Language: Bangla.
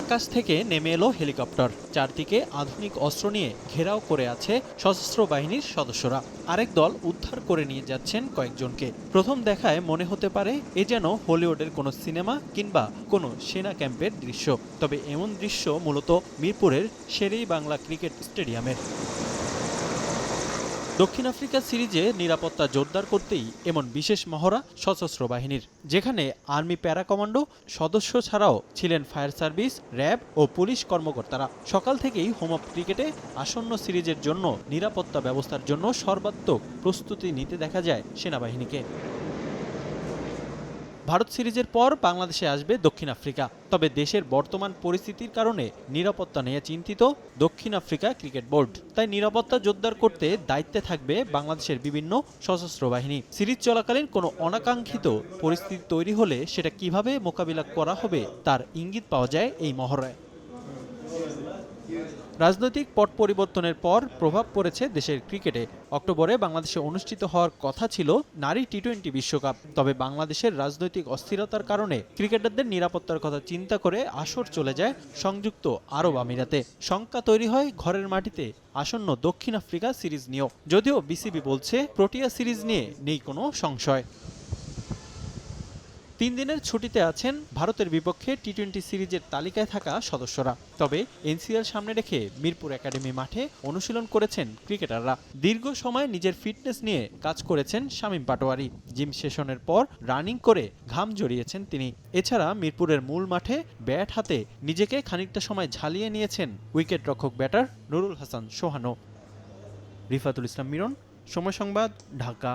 আকাশ থেকে নেমে এলো হেলিকপ্টার। চারদিকে আধুনিক অস্ত্র নিয়ে ঘেরাও করে আছে সশস্ত্র বাহিনীর সদস্যরা। আরেক দল উদ্ধার করে নিয়ে যাচ্ছেন কয়েকজনকে। প্রথম দেখায় মনে হতে পারে এ যেন হলিউডের কোনো সিনেমা কিংবা কোনো সেনা ক্যাম্পের দৃশ্য। তবে এমন দৃশ্য মূলত মিরপুরের শেরেই বাংলা ক্রিকেট স্টেডিয়ামের। দক্ষিণ আফ্রিকা সিরিজে নিরাপত্তা জোরদার করতেই এমন বিশেষ মহড়া সশস্ত্র বাহিনীর, যেখানে আর্মি প্যারা কমান্ডো সদস্য ছাড়াও ছিলেন ফায়ার সার্ভিস, র্যাব ও পুলিশ কর্মকর্তারা। সকাল থেকেই হোম অফ ক্রিকেটে আসন্ন সিরিজের জন্য নিরাপত্তা ব্যবস্থার জন্য সর্বাত্মক প্রস্তুতি নিতে দেখা যায় সেনাবাহিনীকে। ভারত সিরিজের পর বাংলাদেশে আসবে দক্ষিণ আফ্রিকা। তবে দেশের বর্তমান পরিস্থিতির কারণে নিরাপত্তা নিয়ে চিন্তিত দক্ষিণ আফ্রিকা ক্রিকেট বোর্ড। তাই নিরাপত্তা জোরদার করতে দায়িত্বে থাকবে বাংলাদেশের বিভিন্ন সশস্ত্র বাহিনী। সিরিজ চলাকালীন কোনো অনাকাঙ্ক্ষিত পরিস্থিতি তৈরি হলে সেটা কীভাবে মোকাবিলা করা হবে তার ইঙ্গিত পাওয়া যায় এই মহড়ায়। রাজনৈতিক পট পরিবর্তনের পর প্রভাব পড়েছে দেশের ক্রিকেটে। অক্টোবরে বাংলাদেশে অনুষ্ঠিত হওয়ার কথা ছিল নারী টি টোয়েন্টি বিশ্বকাপ। তবে বাংলাদেশের রাজনৈতিক অস্থিরতার কারণে ক্রিকেটারদের নিরাপত্তার কথা চিন্তা করে আসর চলে যায় সংযুক্ত আরব আমিরাতে। শঙ্কা তৈরি হয় ঘরের মাটিতে। আসন্ন দক্ষিণ আফ্রিকা সিরিজ নিয়েও। যদিও বিসিবি বলছে প্রোটিয়া সিরিজ নিয়ে নেই কোনো সংশয়। তিন দিনের ছুটিতে আছেন ভারতের বিপক্ষে টি টোয়েন্টি সিরিজের তালিকায় থাকা সদস্যরা। তবে এনসিএল সামনে রেখে মিরপুর একাডেমি মাঠে অনুশীলন করেছেন ক্রিকেটাররা। দীর্ঘ সময় নিজের ফিটনেস নিয়ে কাজ করেছেন শামীম পাটোয়ারি। জিম সেশনের পর রানিং করে ঘাম জড়িয়েছেন তিনি। এছাড়া মিরপুরের মূল মাঠে ব্যাট হাতে নিজেকে খানিকটা সময় ঝালিয়ে নিয়েছেন উইকেট রক্ষক ব্যাটার নুরুল হাসান সোহানো রিফাতুল ইসলাম মিরন, সময় সংবাদ, ঢাকা।